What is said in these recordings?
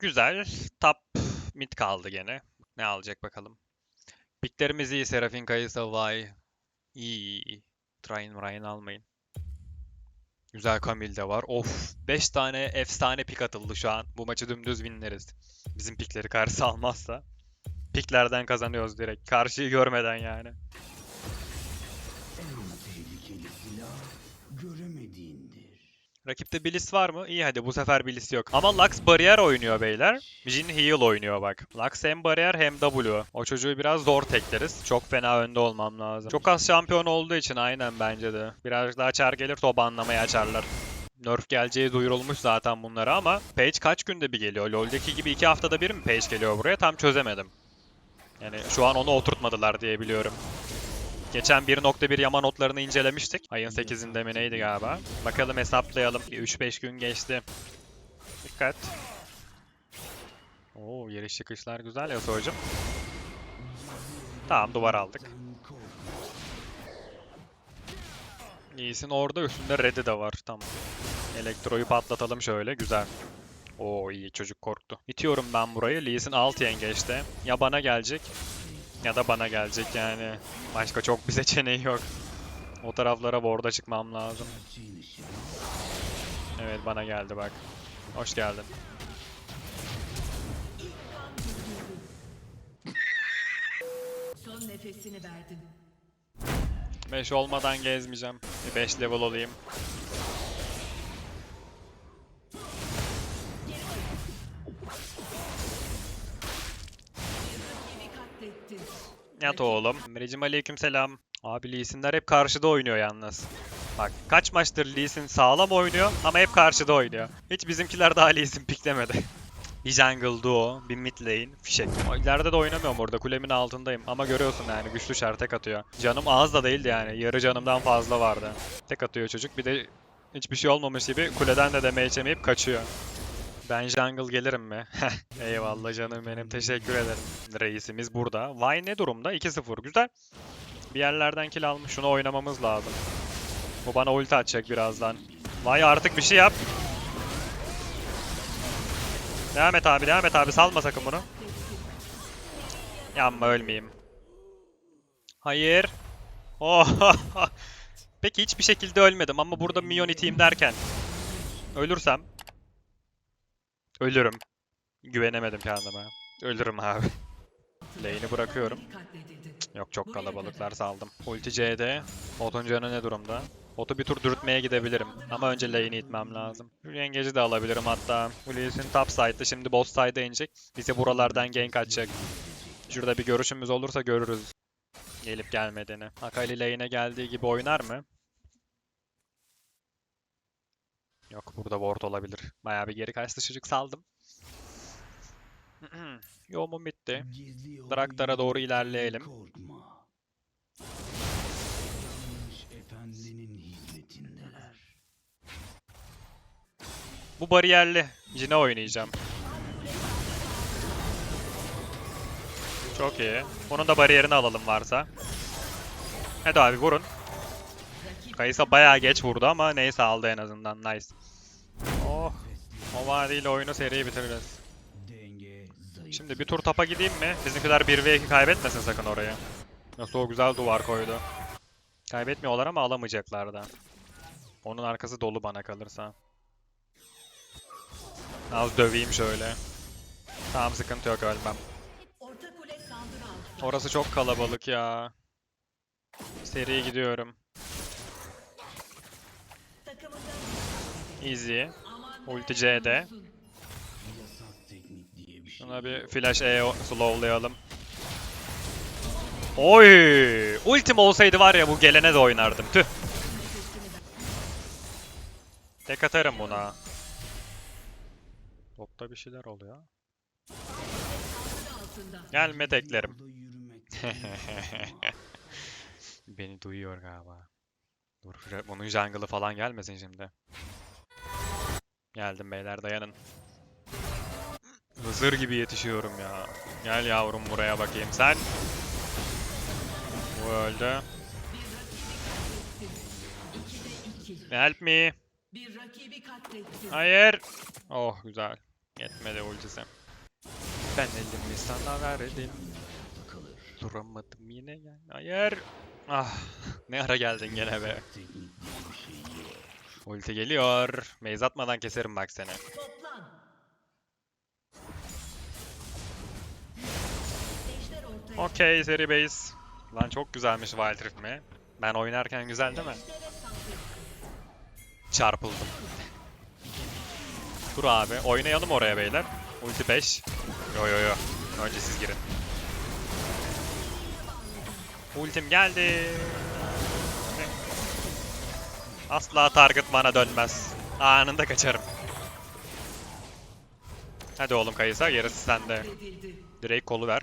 Güzel. Top mid kaldı gene. Ne alacak bakalım. Piklerimiz iyi. Serafin Kayısa vay. İyi. Train Ryan almayın. Güzel Kamil de var. Of. 5 tane efsane pik atıldı şu an. Bu maçı dümdüz winleriz. Bizim pikleri karşı almazsa. Piklerden kazanıyoruz direkt. Karşıyı görmeden yani. Rakipte Bliss var mı? İyi hadi bu sefer Bliss yok. Ama Lux bariyer oynuyor beyler. Jin heal oynuyor bak. Lux hem bariyer hem W. O çocuğu biraz zor tekleriz. Çok fena önde olmam lazım. Çok az şampiyon olduğu için aynen bence de. Biraz daha çar gelir top anlamayı açarlar. Nerf geleceği duyurulmuş zaten bunlara ama Page kaç günde bir geliyor? LoL'deki gibi iki haftada bir mi Page geliyor buraya? Tam çözemedim. Yani şu an onu oturtmadılar diye biliyorum. Geçen 1.1 yama notlarını incelemiştik. Ayın 8'inde mi neydi galiba? Bakalım hesaplayalım. 3-5 gün geçti. Dikkat. Oo yeriş çıkışlar güzel ya hocam. Tamam duvar aldık. İyisin orada üstünde red'i de var. Tamam. Elektroyu patlatalım şöyle. Güzel. Oo iyi çocuk korktu. İtiyorum ben burayı. Lee alt yengeçte. Ya bana gelecek ya da bana gelecek yani. Başka çok bir seçeneği yok. O taraflara ward'a çıkmam lazım. Evet bana geldi bak. Hoş geldin. Son nefesini verdin. 5 olmadan gezmeyeceğim. Bir 5 level olayım. Yat oğlum. Emre'cim aleykümselam. Abi Lee Sin'ler hep karşıda oynuyor yalnız. Bak kaç maçtır Lee Sin sağlam oynuyor ama hep karşıda oynuyor. Hiç bizimkiler daha Lee Sin piklemedi. bir jungle duo, bir mid lane, fişek. İleride de oynamıyorum orada kulemin altındayım ama görüyorsun yani güçlü şer tek atıyor. Canım az da değildi yani yarı canımdan fazla vardı. Tek atıyor çocuk bir de hiçbir şey olmamış gibi kuleden de yemeyip kaçıyor. Ben jungle gelirim mi? Eyvallah canım benim teşekkür ederim. Reisimiz burada. Vay ne durumda? 2-0 güzel. Bir yerlerden kill almış. Şunu oynamamız lazım. Bu bana ulti atacak birazdan. Vay artık bir şey yap. Devam et abi devam et abi salma sakın bunu. Yanma ölmeyeyim. Hayır. Oh. Peki hiçbir şekilde ölmedim ama burada minyon iteyim derken ölürsem ölürüm. Güvenemedim kendime. Ölürüm abi. Lane'i bırakıyorum. Yok çok kalabalıklar saldım. Ulti C'de. Botun canı ne durumda? Botu bir tur dürtmeye gidebilirim. Ama önce lane'i itmem lazım. Yengeci de alabilirim hatta. Ulyas'ın top side'da şimdi bot side'a inecek. Bize buralardan gank atacak. Şurada bir görüşümüz olursa görürüz. Gelip gelmediğini. Akali lane'e geldiği gibi oynar mı? Yok burada ward olabilir. Bayağı bir geri kaçtı çocuk saldım. Yoğumum bitti. Draktar'a doğru ilerleyelim. Bu bariyerli. Yine oynayacağım. Çok iyi. Bunun da bariyerini alalım varsa. Hadi abi vurun. Kayısa bayağı geç vurdu ama neyse aldı en azından. Nice. Oh. O vadiyle oyunu. Denge zayıf. Şimdi bir tur tapa gideyim mi? Bizimkiler 1v2 kaybetmesin sakın orayı. Nasıl o güzel duvar koydu. Kaybetmiyorlar ama alamayacaklar da. Onun arkası dolu bana kalırsa. Az döveyim şöyle. Tamam sıkıntı yok ölmem. Orası çok kalabalık ya. Seri gidiyorum. Easy. Ulti C'de. Şuna bir flash E slowlayalım. Oy! Ultim olsaydı var ya bu gelene de oynardım. Tüh. Tek atarım buna. Topta bir şeyler oluyor. Gelme teklerim. Beni duyuyor galiba. Dur, bunun jungle'ı falan gelmesin şimdi. Geldim beyler dayanın. Hızır gibi yetişiyorum ya. Gel yavrum buraya bakayım sen. Bu öldü. Help me. Hayır. Oh güzel. Yetmedi ultisi. Ben elimi sana verdim. Duramadım yine yani. Hayır. Ah. Ne ara geldin gene be. Teknik diye bir şey yok. Ulti geliyor. Meyz atmadan keserim bak seni. Okey seri base. Lan çok güzelmiş Wild Rift mi? Ben oynarken güzel değil mi? Çarpıldım. Dur abi. Oynayalım oraya beyler. Ulti 5. Yo yo yo. Önce siz girin. Ultim geldi. Asla target bana dönmez. Anında kaçarım. Hadi oğlum Kayısa gerisi sende. Direkt kolu ver.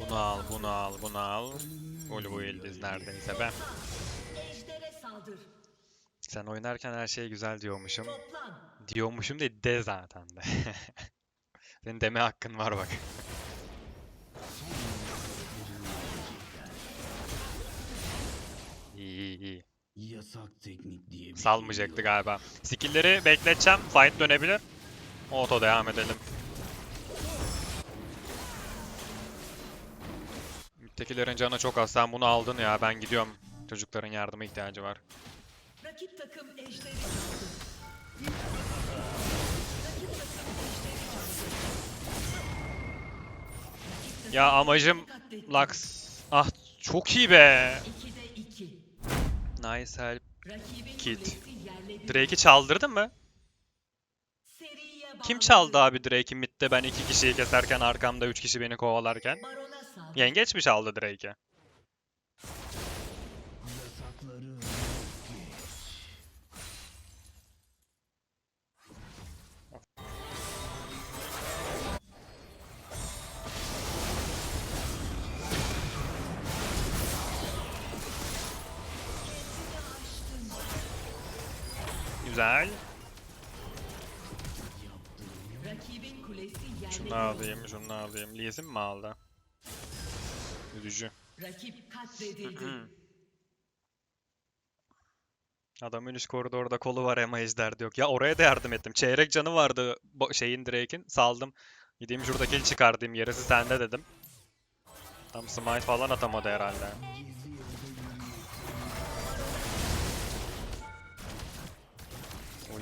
Bunu al, bunu al, bunu al. Ulu bu yıldız neredeyse be. Sen oynarken her şey güzel diyormuşum. Diyormuşum değil de zaten de. Senin deme hakkın var bak. Salmayacaktı galiba. Skill'leri bekleteceğim. Fight dönebilir. Auto devam edelim. Müttekilerin canı çok az. Sen bunu aldın ya. Ben gidiyorum. Çocukların yardıma ihtiyacı var. Rakip takım ejderi. Ya amacım. Lux. Ah çok iyi be. 2'de 2. Nice help. Kit. Drake'i çaldırdın mı? Kim çaldı abi Drake'i midde ben iki kişiyi keserken arkamda üç kişi beni kovalarken? Yengeç mi çaldı Drake'i? Güzel. Rakibin kulesi yerle Şunu alayım, şunu alayım. Lee'sin mi aldı? Üzücü. Rakip katledildi. Adamın üst koridorda kolu var ama ejder de yok. Ya oraya da yardım ettim. Çeyrek canı vardı şeyin Drake'in. Saldım. Gideyim şurada kill çıkartayım. Yarısı sende dedim. Tam smite falan atamadı herhalde.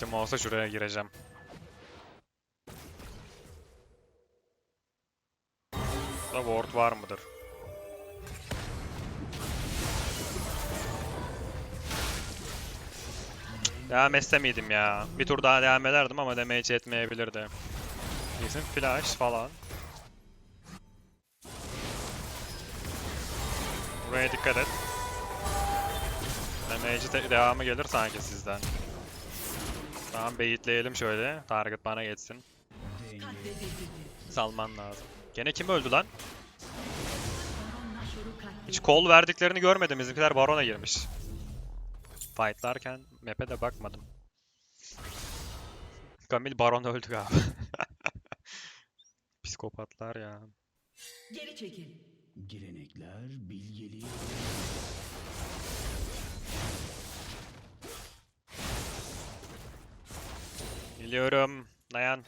Ultim olsa şuraya gireceğim. Da ward var mıdır? Devam etse miydim ya? Bir tur daha devam ederdim ama damage etmeyebilirdi. Bizim flash falan. Buraya dikkat et. Damage de- devamı gelir sanki sizden. Tamam baitleyelim şöyle. Target bana geçsin. Salman lazım. Gene kim öldü lan? Hiç kol verdiklerini görmedim. Bizimkiler Baron'a girmiş. Fightlarken map'e de bakmadım. Kamil Baron öldü galiba. Psikopatlar ya. Geri çekil. Gelenekler bilgeliği Geliyorum. Dayan.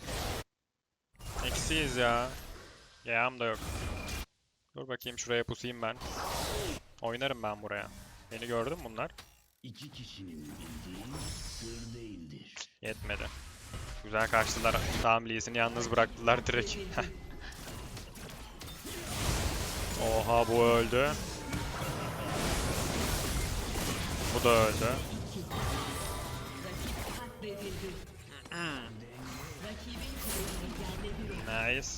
Eksiyiz ya. Yağım da yok. Dur bakayım şuraya pusayım ben. Oynarım ben buraya. Beni gördün bunlar? iki kişinin bildiği sır değildir. Yetmedi. Güzel kaçtılar. Tamam Lee'sini yalnız bıraktılar direkt. Oha bu öldü. Bu da öldü. Nice.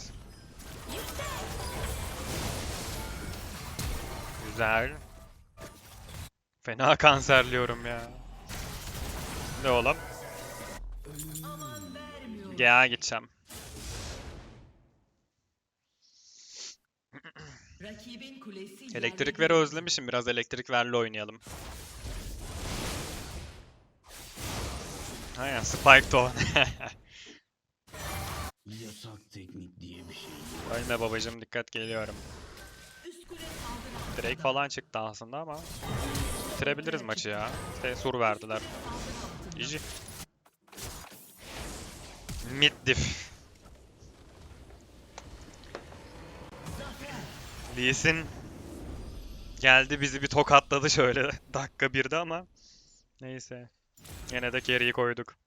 Güzel. Fena kanserliyorum ya. Ne oğlum? GA gideceğim. Elektrik oldu. özlemişim. Biraz elektrik verli oynayalım. Aynen Spike o. Yasak teknik diye bir şey. Ölme babacım dikkat geliyorum. Drake falan çıktı aslında ama bitirebiliriz maçı ya. İşte sur verdiler. GG. Mid diff. Lee Sin geldi bizi bir tokatladı şöyle dakika birde ama neyse. Yine de carry'i koyduk.